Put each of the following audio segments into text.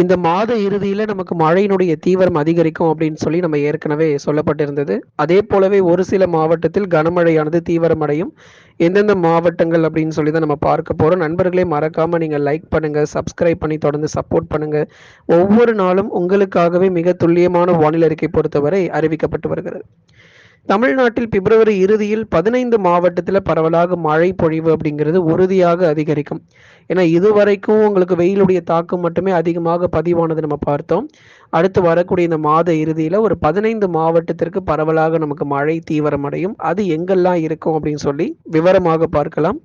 இந்த மாத இறுதியில நமக்கு மழையினுடைய தீவிரம் அதிகரிக்கும் அப்படின்னு சொல்லி நம்ம ஏற்கனவே சொல்லப்பட்டிருந்தது. அதே போலவே ஒரு சில மாவட்டத்தில் கனமழையானது தீவிரமடையும் எந்தெந்த மாவட்டங்கள் அப்படின்னு சொல்லி தான் நம்ம பார்க்க போறோம். நண்பர்களே மறக்காம நீங்க லைக் பண்ணுங்க சப்ஸ்கிரைப் பண்ணி தொடர்ந்து சப்போர்ட் பண்ணுங்க. ஒவ்வொரு நாளும் உங்களுக்காகவே மிக துல்லியமான வானிலை அறிக்கை பொறுத்தவரை அறிவிக்கப்பட்டு வருகிறது. தமிழ்நாட்டில் பிப்ரவரி இறுதியில் பதினைந்து மாவட்டத்தில் பரவலாக மழை பொழிவு அப்படிங்கிறது உறுதியாக அதிகரிக்கும். ஏன்னா இதுவரைக்கும் உங்களுக்கு வெயிலுடைய தாக்கம் மட்டுமே அதிகமாக பதிவானது நம்ம பார்த்தோம். அடுத்து வரக்கூடிய இந்த மாத இறுதியில் ஒரு பதினைந்து மாவட்டத்திற்கு பரவலாக நமக்கு மழை தீவிரமடையும் அது எங்கெல்லாம் இருக்கும் அப்படின்னு சொல்லி விவரமாக பார்க்கலாம்.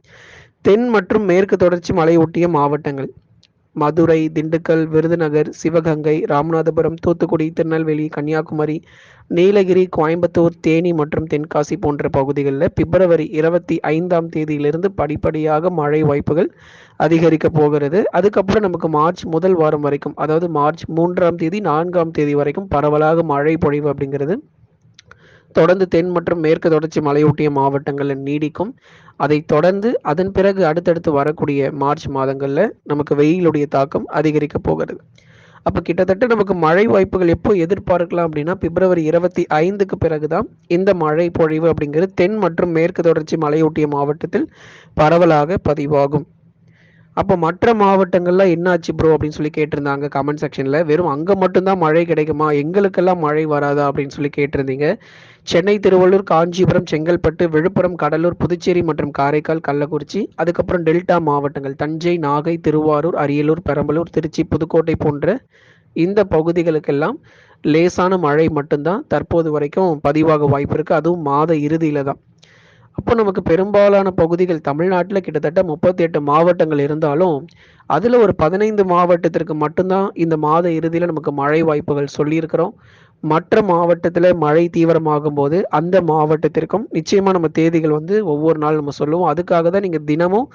தென் மற்றும் மேற்கு தொடர்ச்சி மலையொட்டிய மாவட்டங்கள். மதுரை திண்டுக்கல் விருதுநகர் சிவகங்கை ராமநாதபுரம் தூத்துக்குடி திருநெல்வேலி கன்னியாகுமரி நீலகிரி கோயம்புத்தூர் தேனி மற்றும் தென்காசி போன்ற பகுதிகளில் பிப்ரவரி இருபத்தி ஐந்தாம் தேதியிலிருந்து படிப்படியாக மழை வாய்ப்புகள் அதிகரிக்க போகிறது. அதுக்கப்புறம் நமக்கு மார்ச் முதல் வாரம் வரைக்கும் அதாவது மார்ச் மூன்றாம் தேதி நான்காம் தேதி வரைக்கும் பரவலாக மழை பொழிவு அப்படிங்கிறது தொடர்ந்து தென் மற்றும் மேற்கு தொடர்ச்சி மலையொட்டிய மாவட்டங்களில் நீடிக்கும். அதை தொடர்ந்து அதன் பிறகு அடுத்தடுத்து வரக்கூடிய மார்ச் மாதங்களில் நமக்கு வெயிலுடைய தாக்கம் அதிகரிக்க போகிறது. அப்போ கிட்டத்தட்ட நமக்கு மழை வாய்ப்புகள் எப்போ எதிர்பார்க்கலாம் அப்படின்னா பிப்ரவரி இருபத்தி ஐந்துக்கு பிறகுதான் இந்த மழை பொழிவு அப்படிங்கிறது தென் மற்றும் மேற்கு தொடர்ச்சி மலையொட்டிய மாவட்டத்தில் பரவலாக பதிவாகும். அப்போ மற்ற மாவட்டங்கள்ல என்னாச்சு ப்ரோ அப்படின்னு சொல்லி கேட்டிருந்தாங்க கமெண்ட் செக்ஷனில் வெறும் அங்கே மட்டும்தான் மழை கிடைக்குமா? எங்களுக்கெல்லாம் மழை வராதா அப்படின்னு சொல்லி கேட்டிருந்தீங்க. சென்னை திருவள்ளூர் காஞ்சிபுரம் செங்கல்பட்டு விழுப்புரம் கடலூர் புதுச்சேரி மற்றும் காரைக்கால் கள்ளக்குறிச்சி அதுக்கப்புறம் டெல்டா மாவட்டங்கள். தஞ்சை நாகை திருவாரூர் அரியலூர் பெரம்பலூர் திருச்சி புதுக்கோட்டை போன்ற இந்த பகுதிகளுக்கெல்லாம் லேசான மழை மட்டும்தான் தற்போது வரைக்கும் பதிவாக வாய்ப்பு இருக்குது அதுவும் மாத இறுதியில் தான் அப்போ நமக்கு பெரும்பாலான பகுதிகள் தமிழ்நாட்டில் கிட்டத்தட்ட முப்பத்தி எட்டு மாவட்டங்கள் இருந்தாலும் அதில் ஒரு பதினைந்து மாவட்டத்திற்கு மட்டும்தான் இந்த மாத இறுதியில் நமக்கு மழை வாய்ப்புகள் சொல்லியிருக்கிறோம். மற்ற மாவட்டத்தில் மழை தீவிரமாகும் போது அந்த மாவட்டத்திற்கும் நிச்சயமாக நம்ம தேதிகள் வந்து ஒவ்வொரு நாள் நம்ம சொல்லுவோம். அதுக்காக தான் நீங்கள் தினமும்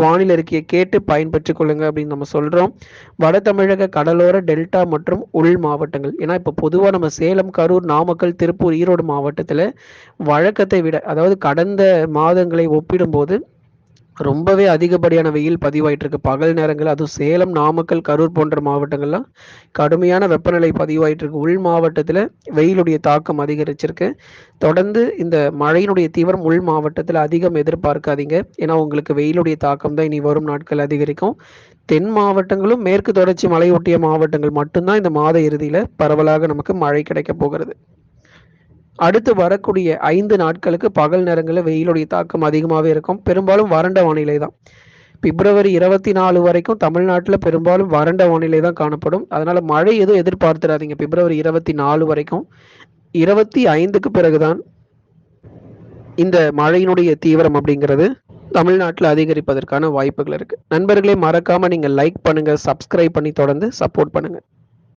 வானிலை அறிக்கையை கேட்டு பயன்பெற்று கொள்ளுங்க அப்படின்னு நம்ம சொல்கிறோம் வட தமிழக கடலோர டெல்டா மற்றும் உள் மாவட்டங்கள். ஏன்னா இப்போ பொதுவாக நம்ம சேலம் கரூர் நாமக்கல் திருப்பூர் ஈரோடு மாவட்டத்தில் வழக்கத்தை விட அதாவது கடந்த மாதங்களை ஒப்பிடும்போது ரொம்பவே அதிகப்படியான வெயில் பதிவாயிட்டு இருக்கு பகல் நேரங்கள் அதுவும் சேலம் நாமக்கல் கரூர் போன்ற மாவட்டங்கள்லாம் கடுமையான வெப்பநிலை பதிவாயிட்டு இருக்கு உள் மாவட்டத்தில் வெயிலுடைய தாக்கம் அதிகரிச்சிருக்கு. தொடர்ந்து இந்த மழையினுடைய தீவிரம் உள் மாவட்டத்தில் அதிகம் எதிர்பார்க்காதீங்க. ஏன்னா உங்களுக்கு வெயிலுடைய தாக்கம் தான் இனி வரும் நாட்கள் அதிகரிக்கும். தென் மாவட்டங்களும் மேற்கு தொடர்ச்சி மலையொட்டிய மாவட்டங்கள் மட்டும்தான் இந்த மாத இறுதியில் பரவலாக நமக்கு மழை கிடைக்க போகிறது. அடுத்து வரக்கூடிய ஐந்து நாட்களுக்கு பகல் நேரங்களில் வெயிலுடைய தாக்கம் அதிகமாகவே இருக்கும். பெரும்பாலும் வறண்ட வானிலை தான். பிப்ரவரி இருபத்தி நாலு வரைக்கும் தமிழ்நாட்டில் பெரும்பாலும் வறண்ட வானிலை தான் காணப்படும். அதனால மழை எதுவும் எதிர்பார்த்துடாதீங்க பிப்ரவரி இருபத்தி நாலு வரைக்கும். இருபத்தி ஐந்துக்கு பிறகுதான் இந்த மழையினுடைய தீவிரம் அப்படிங்கிறது தமிழ்நாட்டில் அதிகரிப்பதற்கான வாய்ப்புகள் இருக்கு. நண்பர்களே மறக்காம நீங்க லைக் பண்ணுங்க சப்ஸ்கிரைப் பண்ணி தொடர்ந்து சப்போர்ட் பண்ணுங்க.